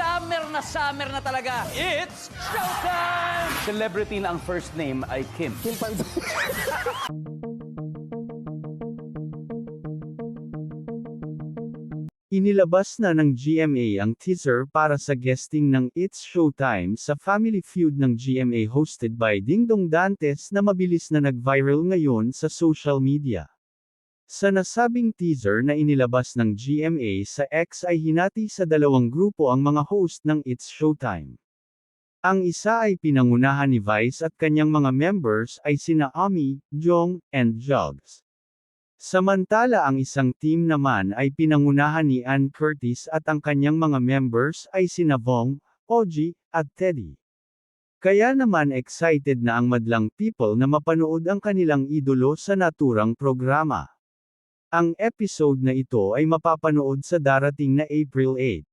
summer na summer na talaga. It's showtime! Celebrity na ang first name ay Kim. Kim Panz- Inilabas na ng GMA ang teaser para sa guesting ng It's Showtime sa Family Feud ng GMA hosted by Dingdong Dantes na mabilis na nag-viral ngayon sa social media. Sa nasabing teaser na inilabas ng GMA sa X ay hinati sa dalawang grupo ang mga host ng It's Showtime. Ang isa ay pinangunahan ni Vice at kanyang mga members ay sina Ami, Jong, and Jugs. Samantala ang isang team naman ay pinangunahan ni Ann Curtis at ang kanyang mga members ay sina Vong, Oji, at Teddy. Kaya naman excited na ang madlang people na mapanood ang kanilang idolo sa naturang programa. Ang episode na ito ay mapapanood sa darating na April 8.